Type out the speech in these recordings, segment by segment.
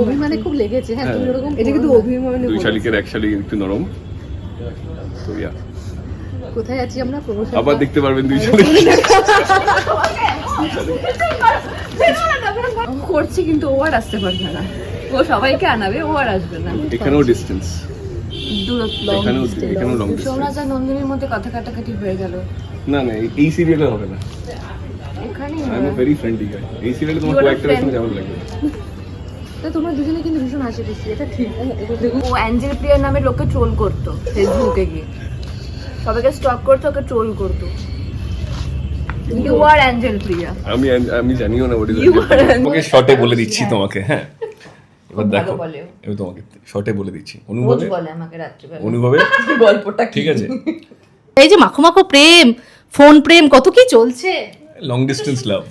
অভিমানে খুব লেগেছে। হ্যাঁ তুমি ওরকম এটা কিন্তু অভিমানে দুই শালিকের এক শালিক একটু নরম। তো ইয়া কোথায় আছি আমরা? প্রমোশন আবার দেখতে পারবেন দুই শালিক। করছি কিন্তু ও আর আসতে পারবে না। ও সবাইকে আনাবে ও আর আসবে না। এখানেও ডিস্টেন্স দূরত্ব এখানেও এখানেও লং ডিস্টেন্স সোমরাজ আর নন্দিনীর মধ্যে কথা কাটাকাটি হয়ে গেল। না না এই- সিরিয়ালে হবে না। এখানেই I am very friendly guy এই সিরিয়ালে তোমার. যেমন তা তোমরা দুজনে কিন্তু ভীষণ হাসি খুশি। এটা ঠিক। ও অ্যাঞ্জেল প্রিয়ার নামে লোককে ট্রোল করতো ফেসবুকে গিয়ে। সবাইকে স্টক করতো ওকে ট্রোল করতো। You are angel Priya. আমি আমি জানিও না ওটা You তোমাকে শর্টে বলে দিচ্ছি তোমাকে হ্যাঁ। এবার দেখো। বলে তোমাকে শর্টে বলে দিচ্ছি। রোজ অনুভবে বলে আমাকে রাত্রিবেলা। অনুভবে? গল্পটা ঠিক আছে। এই যে মাখো মাখো প্রেম ফোন প্রেম কত কি চলছে? লং ডিস্টেন্স লাভ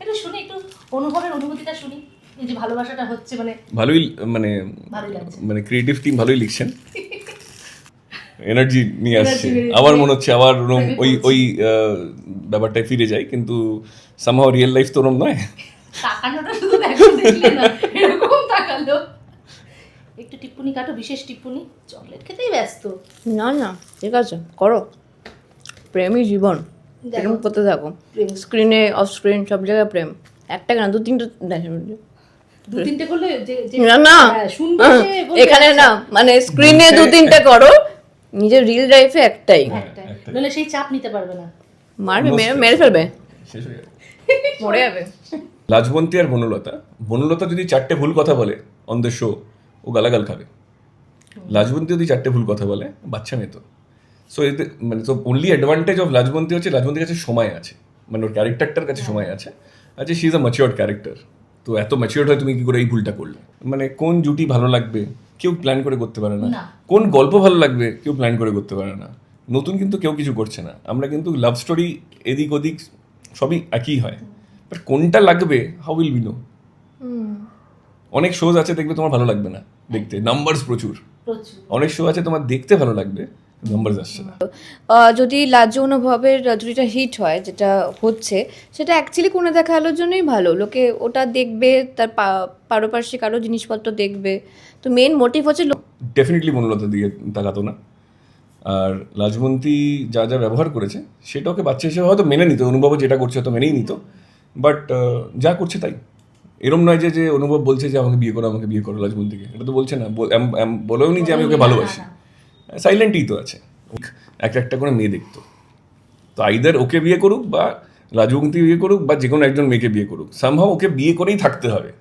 একটু শুনি একটু অনুভবের অনুভূতিটা শুনি। এই যে ভালোবাসাটা হচ্ছে মানে ভালোই মানে মানে ক্রিয়েটিভ টিম ভালোই লিখছেন। এনার্জি নিয়ে আসছে। আবার মনে হচ্ছে আবার ওরম ওই ওই ব্যাপারটায় ফিরে যায় কিন্তু সামহাও রিয়েল লাইফ তো ওরম নয়। তাকানোটা শুধু দেখো দেখলে না এরকম তাকালো। একটু টিপ্পনি কাটো বিশেষ টিপ্পনি। চকলেট খেতেই ব্যস্ত। না না ঠিক আছে করো। প্রেমই জীবন প্রেম করতে থাকো। স্ক্রিনে অফ স্ক্রিন সব জায়গায় প্রেম। একটা কেন দু তিনটে দু তিনটে করলে না না। হ্যাঁ, হ্যাঁ, এখানে আচ্ছা। না মানে স্ক্রিনে দু তিনটে করো নিজের রিল লাইফে একটাই। একটাই। সেই চাপ নিতে পারবে না। মারবে মেরে মেরে ফেলবে। শেষ যাবে মরে যাবে। লাজবন্তী আর বনলতা। বনলতা যদি চারটে ভুল কথা বলে অন দ্য শো ও গালাগাল খাবে। লাজবন্তী যদি চারটে ভুল কথা বলে বাচ্চা মেয়ে তো। সো এতে মানে তো অনলি অ্যাডভান্টেজ অফ লাজবন্তী হচ্ছে লাজবন্তীর কাছে সময় আছে। মানে ওর ক্যারেক্টারটার কাছে সময় আছে। আচ্ছা she is a matured character তো এত ম্যাচিওর্ড হয় তুমি কি করে এই ভুলটা করলে? মানে কোন জুটি ভালো লাগবে? কেউ প্ল্যান করে করতে পারে না। কোন গল্প ভালো লাগবে? কেউ প্ল্যান করে করতে পারে না। নতুন কিন্তু কেউ কিছু করছে না। আমরা কিন্তু লাভ স্টোরি এদিক ওদিক সবই একই হয়। বাট কোনটা লাগবে? হাউ উইল বি নো অনেক শোজ আছে দেখবে তোমার ভালো লাগবে না। দেখতে। নাম্বারস প্রচুর। অনেক শো আছে তোমার দেখতে ভালো লাগবে। নাম্বারস আসছে না। যদি লাজ্জ অনুভবের জুটিটা হিট হয় যেটা হচ্ছে সেটা অ্যাকচুয়ালি কোনো দেখা আলোর জন্যই ভালো। লোকে ওটা দেখবে তার পা- পারপার্শ্বিক আরও জিনিসপত্র দেখবে। তো মেন মোটিভ হচ্ছে লোক ডেফিনেটলি মনলতা দিকে তাকাতো না। আর লাজমন্তী যা যা ব্যবহার করেছে সেটা ওকে বাচ্চা হিসেবে হয়তো মেনে নিত অনুভব যেটা করছে হয়তো মেনেই নিত। বাট যা করছে তাই। এরম নয় যে যে অনুভব বলছে যে আমাকে বিয়ে করো আমাকে বিয়ে করো লাজমন্তীকে এটা তো বলছে না। বলেও নি যে আমি ওকে ভালোবাসি। সাইলেন্টই তো আছে। একটা একটা করে মেয়ে দেখতো। তো আইদার ওকে বিয়ে করুক বা রাজবন্তী বিয়ে করুক বা যে কোনো একজন মেয়েকে বিয়ে করুক সামহাও ওকে বিয়ে করেই থাকতে হবে।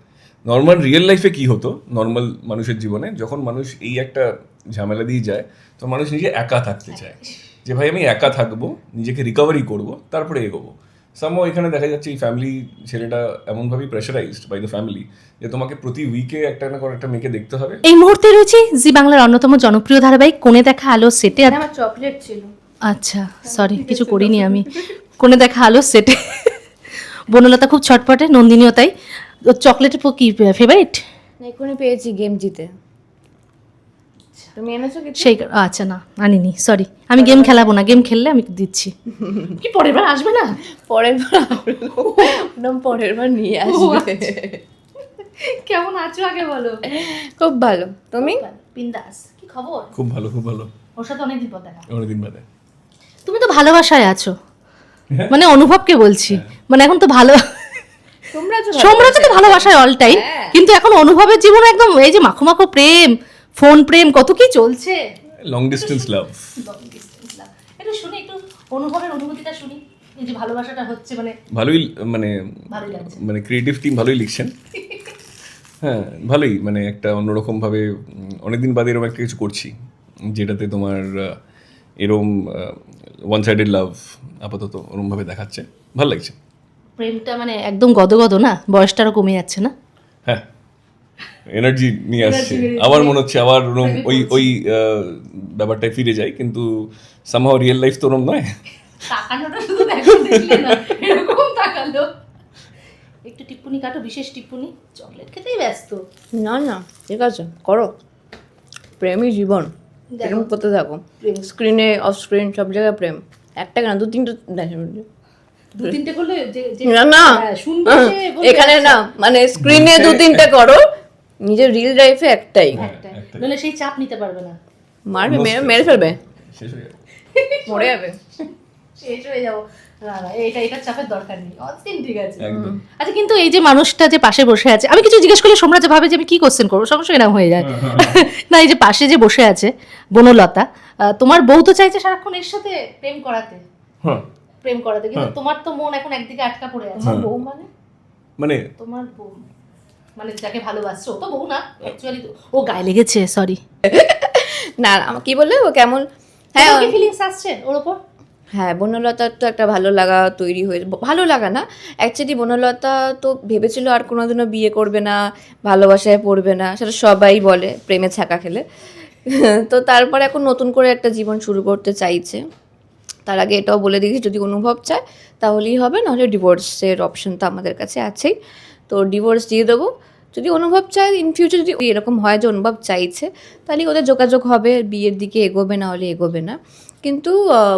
নর্মাল রিয়েল লাইফে কি হতো? নর্মাল মানুষের জীবনে যখন মানুষ এই একটা ঝামেলা দিয়ে যায়, তো মানুষ নিজে একা থাকতে চায়। যে ভাই আমি একা থাকব, নিজেকে রিকভারি করব, তারপরে এগোবো। সামহাও এখানে দেখা যাচ্ছে এই ফ্যামিলি ছেলেটা এমনভাবেই প্রেশারাইজড বাই দ্য ফ্যামিলি যে তোমাকে প্রতি উইকে একটা না করে একটা মেয়েকে দেখতে হবে। এই মুহূর্তে রয়েছে জি বাংলার অন্যতম জনপ্রিয় ধারাবাহিক কোণে দেখা আলো সেটে আমার চকলেট ছিল। আচ্ছা সরি কিছু করিনি আমি। কোণে দেখা আলো সেটে বনলতা খুব ছটপটে নন্দিনীও তাই। চকলেটের পো- কি ফেভারিট এক্ষুনি পেয়েছি গেম জিতে। তুমি এনেছো কিছু সেই আচ্ছা না আনিনি সরি আমি গেম খেলাবো না গেম খেললে আমি দিচ্ছি। কি পরের বার আসবে না? পরের বার ওরম পরের বার নিয়ে আসবে। কেমন আছো আগে বলো? খুব ভালো। তুমি? বিন্দাস। কি খবর? খুব ভালো খুব ভালো। ওর সাথে অনেকদিন পর দেখা। অনেকদিন বাদে তুমি তো ভালোবাসায় আছো। মানে অনুভবকে বলছি। মানে এখন তো ভালো তোমরা তো ভালোবাসায় অল টাইম কিন্তু এখন অনুভবের জীবন একদম এই যে মাখো মাখো প্রেম ফোন প্রেম কত কি চলছে? লং ডিস্টেন্স লাভ একটু শুনি একটু অনুভবের অনুভূতিটা শুনি। এই যে ভালোবাসাটা হচ্ছে মানে ভালোই মানে মানে ক্রিয়েটিভ টিম ভালোই লিখছেন। হ্যাঁ ভালোই মানে একটা অন্যরকম ভাবে উম, অনেকদিন বাদে এরকম একটা কিছু করছি যেটাতে তোমার এরম ওয়ান সাইডেড লাভ আপাতত ওরম ভাবে দেখাচ্ছে। ভালো লাগছে। প্রেমটা মানে একদম গদ গদ না বয়সটারও কমে যাচ্ছে না? হ্যাঁ। এনার্জি নিয়ে আসছে। আবার মনে হচ্ছে আবার ওরম ওই ওই ব্যাপারটায় ফিরে যায় কিন্তু সামহাও রিয়েল লাইফ তো ওরম নয়। এরকম তাকালো। একটু টিপ্পনি কাটো বিশেষ টিপ্পনি। চকলেট খেতেই ব্যস্ত। না না ঠিক আছে করো। প্রেমই জীবন। প্রেম করতে থাকো। স্ক্রিনে অফ স্ক্রিন সব জায়গায় প্রেম। একটা কেন? দু তিনটে দু তিনটে করলে না না। হ্যাঁ, হ্যাঁ, এখানে আচ্ছা, না মানে স্ক্রিনে দু তিনটে করো নিজের রিল লাইফে একটাই। একটাই। নইলে সেই চাপ নিতে পারবে না। মারবে মেরে- মেরে ফেলবে। শেষ যাবে। মরে যাবে। শেষ হয়ে যাব। না না এটা এটা চাপের দরকার নেই। অস্তিন ঠিক আছে। আচ্ছা কিন্তু এই যে মানুষটা যে পাশে বসে আছে আমি কিছু জিজ্ঞেস করলে সোমরাজ ভাবে যে আমি কি কোশ্চেন করব? সঙ্গে এরকম হয়ে যায়? না এই যে পাশে যে বসে আছে বনলতা আহ, তোমার বউ তো চাইছে সারাক্ষণ এর সাথে প্রেম করাতে। হ্যাঁ। প্রেম করাতে কিন্তু হ্যাঁ। তোমার তো মন এখন একদিকে আটকা পড়ে আছে। হ্যাঁ। বউ মানে? মানে তোমার বউ। মানে যাকে ভালোবাসছো ও তো বউ না অ্যাকচুয়ালি ও গায়ে লেগেছে সরি না কি বললে? ও কেমন? হ্যাঁ কি ফিলিংস আসছে ওর ওপর? হ্যাঁ বনলতার তো একটা ভালো লাগা তৈরি হয়ে ভালো লাগা না। অ্যাকচুয়ালি বনলতা তো ভেবেছিল আর কোনোদিনও বিয়ে করবে না ভালোবাসায় পড়বে না সেটা সবাই বলে প্রেমে ছাকা খেলে। তো তারপর এখন নতুন করে একটা জীবন শুরু করতে চাইছে। তার আগে এটাও বলে দিয়েছি যদি অনুভব চায় তাহলেই হবে নাহলে ডিভোর্সের অপশন তো আমাদের কাছে আছেই। তো ডিভোর্স দিয়ে দেবো। যদি অনুভব চায় ইন ফিউচার যদি এরকম হয় যে অনুভব চাইছে তাহলে ওদের যোগাযোগ হবে বিয়ের দিকে এগোবে না হলে এগোবে না। কিন্তু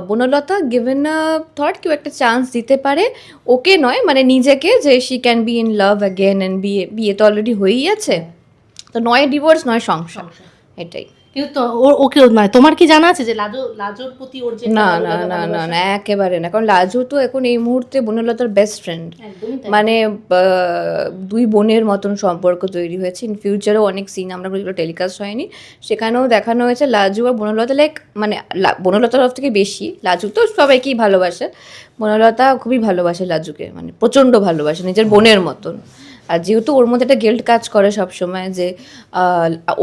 বনলতা গিভেন আ থট কেউ একটা চান্স দিতে পারে ওকে নয় মানে নিজেকে যে she can be in love again and বিয়ে বিয়ে তো অলরেডি হয়েই আছে। তো নয় ডিভোর্স নয় সংসার। এটাই। কিন্তু তো- ওকে মানে তোমার কি জানা আছে যে লাজো লাজোর প্রতি ওর যে না না না না না একেবারে না। কারণ লাজু তো এখন এই মুহূর্তে বনলতার বেস্ট ফ্রেন্ড মানে দুই বোনের মতন সম্পর্ক তৈরি হয়েছে। ইন ফিউচারেও অনেক সিন আমরা যেগুলো টেলিকাস্ট হয়নি। সেখানেও দেখানো হয়েছে লাজু আর বনলতা। লাইক মানে বনলতার তরফ থেকে বেশি। লাজু তো সবাইকেই ভালোবাসে। বনলতা খুবই ভালোবাসে লাজুকে। মানে প্রচণ্ড ভালোবাসে নিজের বোনের মতন। আর যেহেতু ওর মধ্যে একটা গেল্ট কাজ করে সব সময় যে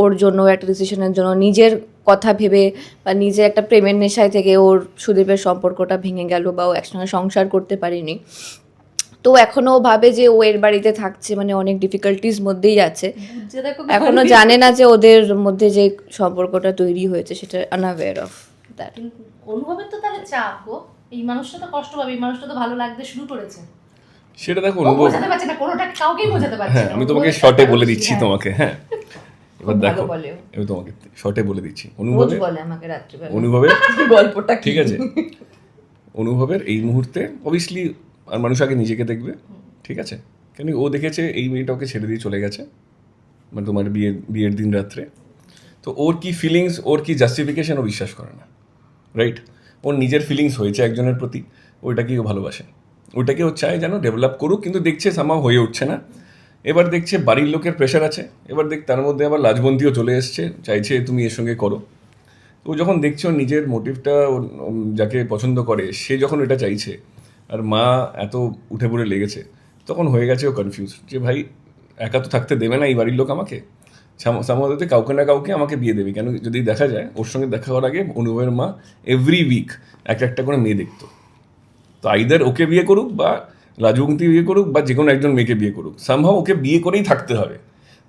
ওর জন্য একটা ডিসিশনের জন্য নিজের কথা ভেবে বা নিজের একটা প্রেমের নেশায় থেকে ওর সুদীপের সম্পর্কটা ভেঙে গেল বা ও একসঙ্গে সংসার করতে পারেনি। তো এখনও ভাবে যে ও এর বাড়িতে থাকছে মানে অনেক ডিফিকাল্টিস মধ্যেই আছে। এখনও জানে না যে ওদের মধ্যে যে সম্পর্কটা তৈরি হয়েছে সেটা আনঅ্যাওয়ার অফ দ্যাট অনুভবের তো তাহলে চাপ গো। এই মানুষটা তো কষ্ট পাবে এই মানুষটা তো ভালো লাগতে শুরু করেছে। সেটা দেখো অনুভব বোঝাতে পারছে না কোনোটা কাউকেই বোঝাতে পারছে হ্যাঁ না। আমি তোমাকে শর্টে বলে দিচ্ছি হ্যাঁ। তোমাকে হ্যাঁ। এবার দেখো আমি তোমাকে শর্টে বলে দিচ্ছি। বলে আমাকে রাত্রিবেলা। অনুভবের গল্পটা ঠিক আছে। অনুভবের এই মুহূর্তে অবভিয়াসলি আর মানুষ আগে নিজেকে দেখবে ঠিক আছে? কেন ও দেখেছে এই মেয়েটা ওকে ছেড়ে দিয়ে চলে গেছে মানে তোমার বিয়ের বিয়ের দিন রাত্রে। তো ওর কি ফিলিংস ওর কি জাস্টিফিকেশন ও বিশ্বাস করে না রাইট ওর নিজের ফিলিংস হয়েছে একজনের প্রতি ওইটাকেই ও ভালোবাসে? ওইটাকে ও চায় যেন ডেভেলপ করুক, কিন্তু দেখছে সামা হয়ে উঠছে না। এবার দেখছে বাড়ির লোকের প্রেশার আছে, এবার দেখ, তার মধ্যে আবার লাজবন্দিও চলে এসছে, চাইছে তুমি এর সঙ্গে করো। তো যখন দেখছে ওর নিজের মোটিভটা যাকে পছন্দ করে, সে যখন এটা চাইছে, আর মা এত উঠে পড়ে লেগেছে, তখন হয়ে গেছে ও কনফিউজ যে ভাই, একা তো থাকতে দেবে না এই বাড়ির লোক আমাকে। সামাদাতে কাউকে না কাউকে আমাকে বিয়ে দেবে, কেন? যদি দেখা যায়, ওর সঙ্গে দেখা হওয়ার আগে অনুভবের মা এভরি উইক এক একটা করে মেয়ে দেখতো। তো আইদার ওকে বিয়ে করুক বা রাজবন্তী বিয়ে করুক বা যে কোনো একজন মেয়েকে বিয়ে করুক সামহাও ওকে বিয়ে করেই থাকতে হবে।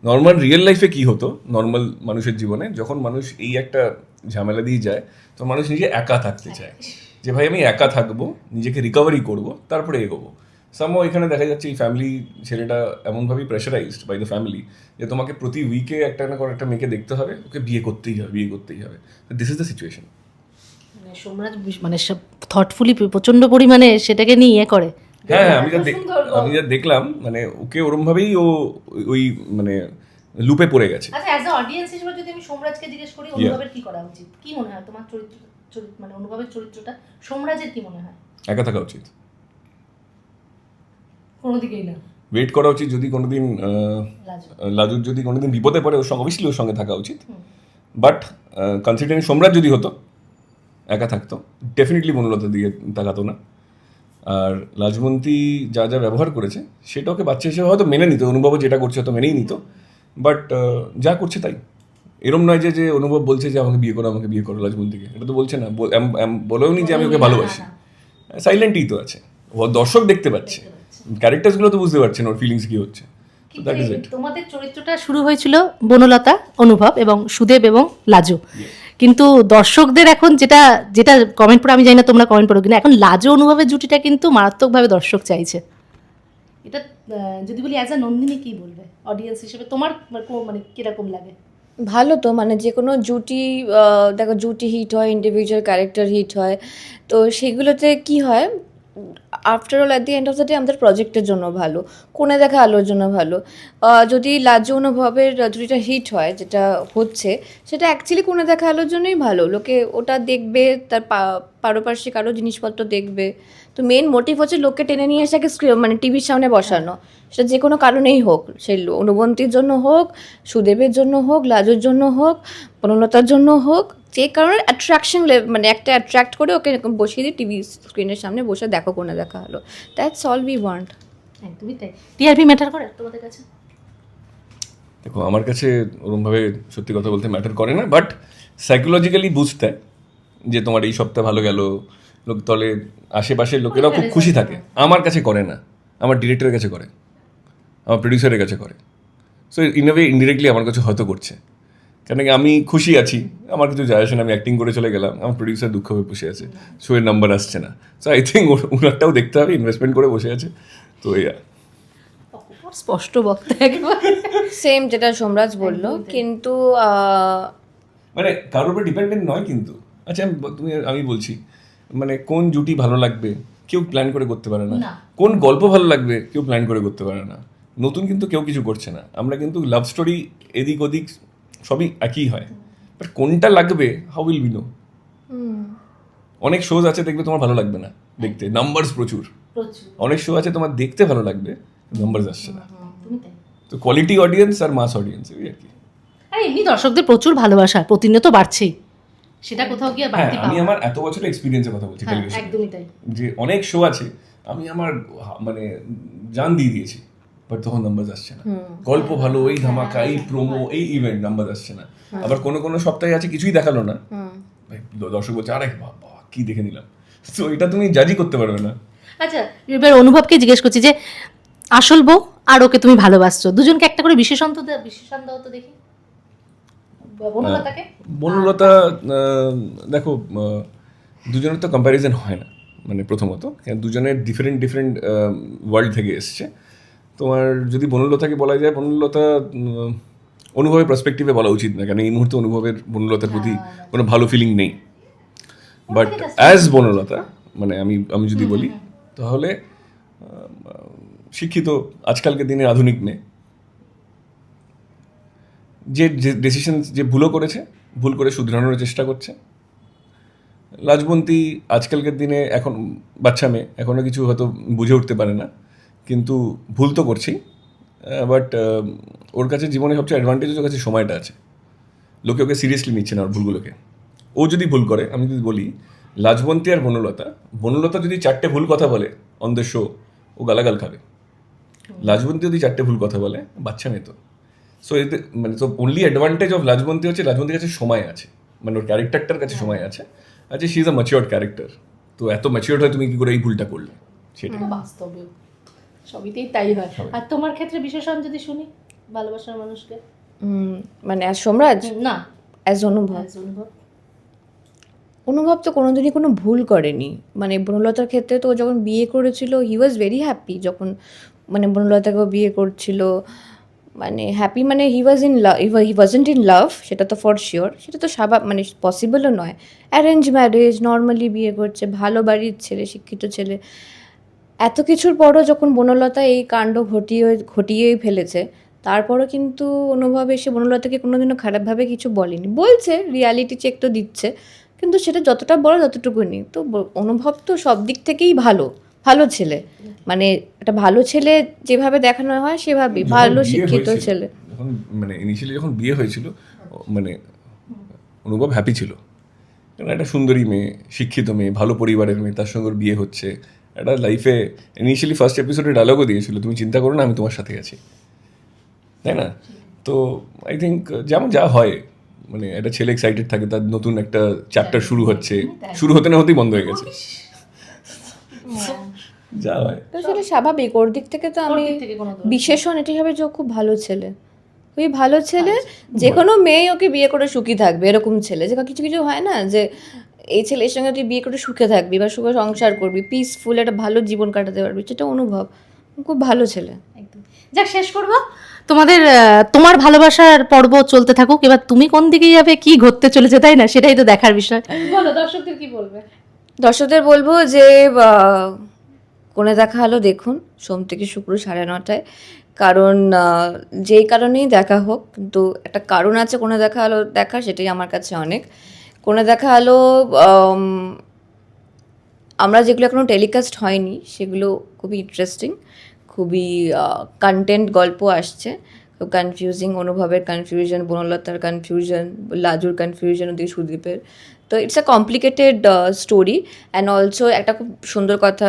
নর্মাল রিয়েল লাইফে কি হতো? নর্মাল মানুষের জীবনে যখন মানুষ এই একটা ঝামেলা দিয়ে যায় তো মানুষ নিজে একা থাকতে চায়। যে ভাই আমি একা থাকব নিজেকে রিকভারি করব তারপরে এগোবো। সামহাও এখানে দেখা যাচ্ছে এই ফ্যামিলি ছেলেটা এমনভাবেই প্রেশারাইজড বাই দ্য ফ্যামিলি যে তোমাকে প্রতি উইকে একটা না কোনো একটা মেয়েকে দেখতে হবে ওকে বিয়ে করতেই হবে বিয়ে করতেই হবে। দিস ইজ দ্য সিচুয়েশন মানে সোমরাজ মানে সব থটফুলি প্রচণ্ড পরিমাণে সেটাকে নিয়ে ইয়ে করে। হ্যাঁ হ্যাঁ আমি যা। আমি যা দেখলাম মানে ওকে ওরম ভাবেই ও ওই- মানে লুপে পড়ে গেছে। আচ্ছা অ্যাজ আ অডিয়েন্স হিসেবে যদি আমি সোমরাজকে জিজ্ঞেস করি অনুভবের কি করা উচিত? কি মনে হয় তোমার চরিত্র চরিত্র- মানে অনুভবের চরিত্রটা? সোমরাজের কি মনে হয়? একা থাকা উচিত। কোনো দিকেই না। ওয়েট করা উচিত যদি কোনোদিন লাজুর যদি কোনোদিন বিপদে পড়ে ওর সঙ্গে অবশ্যই ওর সঙ্গে থাকা উচিত বাট কনসিডারিং সম্রাট যদি হতো একা থাকতো। ডেফিনেটলি বনলতা দিকে তাকাতো না। আর লাজমন্তি যা যা ব্যবহার করেছে সেটা ওকে বাচ্চা হিসেবে হয়তো মেনে নিত। অনুভব যেটা করছে হয়তো মেনেই নিত। বাট যা করছে তাই। এরম নয় যে যে অনুভব বলছে যে আমাকে বিয়ে করো আমাকে বিয়ে করো লাজমন্তিকে এটা তো বলছে না। বলেও নি যে আমি ওকে ভালোবাসি। সাইলেন্টই তো আছে। ও দর্শক দেখতে পাচ্ছে। ক্যারেক্টার্সগুলো তো বুঝতে পারছেন ওর ফিলিংস কী হচ্ছে। দ্যাট ইজ ইট তোমাদের চরিত্রটা শুরু হয়েছিল বনলতা অনুভব এবং সুদেব এবং লাজু। কিন্তু দর্শকদের এখন যেটা যেটা কমেন্ট পড়ে, আমি জানি না তোমরা কমেন্ট পড়ো কিনা, এখন লাজু অনুভবের জুটিটা কিন্তু মারাত্মকভাবে দর্শক চাইছে। এটা যদি বলি অ্যাজ আ নন্দিনী কি বলবে? অডিয়েন্স হিসেবে তোমার মানে কীরকম লাগে? ভালো তো মানে যে কোনো জুটি দেখো, জুটি হিট হয় ইন্ডিভিজুয়াল ক্যারেক্টার হিট হয়, তো সেগুলোতে কি হয় after all at the end of the day আমাদের প্রজেক্টের জন্য ভালো, কোণে দেখা আলোর জন্য ভালো। যদি লাজ্জ অনুভবের জুটিটা হিট হয়, যেটা হচ্ছে, সেটা অ্যাকচুয়ালি কোণে দেখা আলোর জন্যই ভালো। লোকে ওটা দেখবে, তার পারপার্শ্বিক আরও জিনিসপত্র দেখবে। তো মেন মোটিভ হচ্ছে লোককে টেনে নিয়ে এসে স্ক্রিন মানে টিভির সামনে বসানো। সেটা যে কোনো কারণেই হোক সেই লো- অনুবন্তির জন্য হোক, সুদেবের জন্য হোক, লাজুর জন্য হোক বনলতার জন্য হোক যে কারণে অ্যাট্রাকশন মানে একটা অ্যাট্রাক্ট করে ওকে এরকম বসিয়ে দিই টিভি স্ক্রিনের সামনে বসে দেখো কোনে দেখা হলো। দ্যাটস অল উই ওয়ান্ট একদমই তাই। টিআরপি ম্যাটার করে তোমাদের কাছে? দেখো আমার কাছে ওরমভাবে সত্যি কথা বলতে ম্যাটার করে না বাট সাইকোলজিক্যালি বুঝতে যে তোমার এই সপ্তাহ ভালো গেল। লোক তলে আশেপাশের লোকেরাও খুব খুশি থাকে। আমার কাছে করে না। আমার ডিরেক্টরের কাছে করে। আমার প্রডিউসারের কাছে করে। So in a way indirectly আমার কাছে হয়তো করছে। কেন কি আমি খুশি আছি। আমার কিছু যায় আসে না আমি অ্যাক্টিং করে চলে গেলাম। আমার প্রডিউসার দুঃখ হয়ে বসে আছে। শোয়ের নাম্বার আসছে না। সো আই থিঙ্ক ওনারটাও দেখতে হবে ইনভেস্টমেন্ট করে বসে আছে। তো ইয়া স্পষ্ট বক্তা একবার। সেম যেটা সোমরাজ বলল কিন্তু আহ, মানে কারোর উপর ডিপেন্ডেন্ট নয় কিন্তু। আচ্ছা তুমি আমি বলছি মানে কোন জুটি ভালো লাগবে? কেউ প্ল্যান করে করতে পারে না। কোন গল্প ভালো লাগবে? কেউ প্ল্যান করে করতে পারে না। নতুন কিন্তু কেউ কিছু করছে না। আমরা কিন্তু লাভ স্টোরি এদিক ওদিক সবই একই হয়। বাট কোনটা লাগবে হাউ উইল বি নো অনেক শোজ আছে দেখবে তোমার ভালো লাগবে না দেখতে। নাম্বারস প্রচুর। অনেক শো আছে তোমার দেখতে ভালো লাগবে নাম্বারস আসছে না। তো কোয়ালিটি অডিয়েন্স আর মাস অডিয়েন্স এই আর কি। আর এমনি দর্শকদের প্রচুর ভালোবাসা প্রতিনিয়ত বাড়ছেই। সেটা কোথাও গিয়ে হ্যাঁ বাড়তি আমি আমার এত বছরের এক্সপিরিয়েন্সের কথা বলছি হ্যাঁ টেলিভিশন একদমই তাই। যে অনেক শো আছে আমি আমার মানে জান দিয়ে দিয়েছি। বাট তখন নাম্বার আসছে না। গল্প ভালো এই ধামাকা এই প্রোমো এই ইভেন্ট নাম্বার আসছে না। আবার কোনো কোনো সপ্তাহে আছে কিছুই দেখাল না। ভাই, দর্শক বলছে আরে বাবা কি দেখে নিলাম? তো এটা তুমি জাজি করতে পারবে না। আচ্ছা এবার অনুভবকে জিজ্ঞেস করছি যে আসল বউ আর ওকে তুমি ভালোবাসছো দুজনকে একটা করে বিশেষণ তো বিশেষণ দাও তো দেখি বনলতা দেখো দুজনের তো কম্প্যারিজন হয় না মানে প্রথমত। দুজনের ডিফারেন্ট ডিফারেন্ট ওয়ার্ল্ড থেকে এসছে। তোমার যদি বনলতাকে বলা যায় বনলতা অনুভবের পার্সপেক্টিভে বলা উচিত না। কেন এই মুহূর্তে অনুভবের বনলতার প্রতি কোনো ভালো ফিলিং নেই। বাট অ্যাজ বনলতা মানে আমি আমি যদি বলি তাহলে শিক্ষিত আজকালকে দিনের আধুনিক মেয়ে যে ডিসিশন যে ভুলও করেছে ভুল করে শুধরানোর চেষ্টা করছে। লাজবন্তী আজকালকার দিনে এখন বাচ্চা মেয়ে এখনও কিছু হয়তো বুঝে উঠতে পারে না। কিন্তু ভুল তো করছি বাট ওর কাছে জীবনে সবচেয়ে অ্যাডভান্টেজ ওর কাছে সময়টা আছে। লোকে ওকে সিরিয়াসলি নিচ্ছে না ওর ভুলগুলোকে। ও যদি ভুল করে আমি যদি বলি লাজবন্তী আর বনলতা বনলতা যদি চারটে ভুল কথা বলে অন দ্য শো ও গালাগাল খাবে। লাজবন্তী যদি চারটে ভুল কথা বলে বাচ্চা মেয়ে তো। সো এতে মানে তো অনলি অ্যাডভান্টেজ অফ লাজবন্তী হচ্ছে লাজবন্তীর কাছে সময় আছে। মানে ওর ক্যারেক্টারটার কাছে সময় আছে। আচ্ছা she is a matured character তো এত ম্যাচিওর্ড হয় তুমি কি করে এই ভুলটা করলে? সেটাই। বাস্তবে সবইতেই তাই হয়। আর তোমার ক্ষেত্রে বিশেষণ যদি শুনি ভালোবাসার মানুষকে? মানে as সোমরাজ? না। অ্যাজ অনুভব? As অনুভব। অনুভব তো কোনোদিনই কোনো ভুল করেনি। মানে বনলতার ক্ষেত্রে তো যখন বিয়ে করেছিল হি ওয়াজ ভেরি হ্যাপি যখন মানে বনলতাকেও বিয়ে করছিল। মানে হ্যাপি মানে he was in love he wasn't in love সেটা তো ফর শিওর সেটা তো স্বাভাবিক মানে পসিবলও নয়। অ্যারেঞ্জ ম্যারেজ নর্মালি বিয়ে করছে ভালো বাড়ির ছেলে শিক্ষিত ছেলে। এত কিছুর পরও যখন বনলতা এই কাণ্ড ঘটিয়ে ঘটিয়েই ফেলেছে তারপরও কিন্তু অনুভব এসে বনলতাকে কোনোদিনও খারাপভাবে কিছু বলেনি। বলছে রিয়ালিটি চেক তো দিচ্ছে কিন্তু সেটা যতটা বড় ততটুকুনি তো অনুভব তো সব দিক থেকেই ভালো ভালো ছেলে। মানে একটা ভালো ছেলে যেভাবে দেখানো হয় সেভাবেই ভালো শিক্ষিত ছেলে। মানে ইনিশিয়ালি যখন বিয়ে হয়েছিল মানে অনুভব হ্যাপি ছিল। কারণ একটা সুন্দরী মেয়ে শিক্ষিত মেয়ে ভালো পরিবারের মেয়ে তার সঙ্গে বিয়ে হচ্ছে। একটা লাইফে ইনিশিয়ালি ফার্স্ট এপিসোডে ডায়লগও দিয়েছিল তুমি চিন্তা করো না আমি তোমার সাথে আছি। তাই না? তো আই থিঙ্ক যেমন যা হয় মানে একটা ছেলে এক্সাইটেড থাকে তার নতুন একটা চ্যাপ্টার শুরু হচ্ছে শুরু হতে না হতেই বন্ধ হয়ে গেছে। যা হয়। তো সেটা স্বাভাবিক ওর দিক থেকে তো আমি বিশেষণ এটি হবে যে ও খুব ভালো ছেলে। খুবই ভালো ছেলে যে কোনো মেয়ে ওকে বিয়ে করে সুখী থাকবে এরকম ছেলে। যে কিছু কিছু হয় না যে এই ছেলের সঙ্গে তুই বিয়ে করে সুখে থাকবি বা সুখে সংসার করবি পিসফুল একটা ভালো জীবন কাটাতে পারবি সেটা অনুভব। খুব ভালো ছেলে। একদম। যাক শেষ করব। তোমাদের তোমার ভালোবাসার পর্ব চলতে থাকুক। এবার তুমি কোন দিকে যাবে কি ঘটতে চলেছে তাই না? সেটাই তো দেখার বিষয়। বলো দর্শকদের কি বলবে? দর্শকদের বলব যে কোনে দেখা হলো দেখুন সোম থেকে শুক্র সাড়ে নটায়। কারণ যেই কারণেই দেখা হোক কিন্তু একটা কারণ আছে কোনে দেখা হলো দেখা সেটাই আমার কাছে অনেক। কোণে দেখা হলো আমরা যেগুলো এখনও টেলিকাস্ট হয়নি সেগুলো খুবই ইন্টারেস্টিং খুবই কন্টেন্ট গল্প আসছে খুব কনফিউজিং অনুভবের কনফিউশন বনলতার কনফিউশন লাজুর কনফিউশন ওদিকে সুদীপের। তো it's a complicated story and also একটা খুব সুন্দর কথা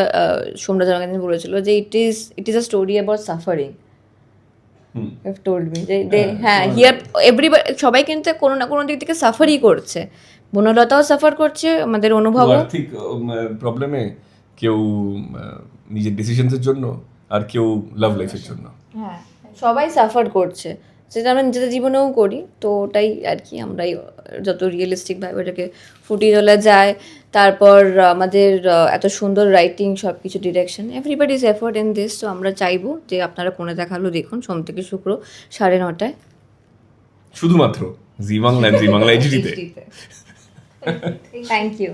সোমরাজ রঙ্গাদিন বলেছিল যে it is it is a story about suffering told me যে হ্যাঁ হিয়ার এভরিবডি সবাই কিন্তু কোনো না কোনো দিক থেকে সাফারই করছে। বনলতাও সাফার করছে আমাদের কেউ অনুভবও আর্থিক প্রবলেমে কেউ নিজের ডিসিশনসের জন্য আর কেউ লাভ লাইফের জন্য। হ্যাঁ সবাই সাফার করছে। সেটা আমরা নিজেদের জীবনেও করি তো ওটাই আর কি আমরাই যত রিয়েলিস্টিকভাবে ওটাকে ফুটিয়ে তোলা যায়। তারপর আমাদের এত সুন্দর রাইটিং সব কিছু direction everybody is effort in this তো আমরা চাইব যে আপনারা কোনে দেখাল দেখুন সোম থেকে শুক্র সাড়ে নটায়। শুধুমাত্র Zee Bangla Zee Bangla এইচডিতে thank you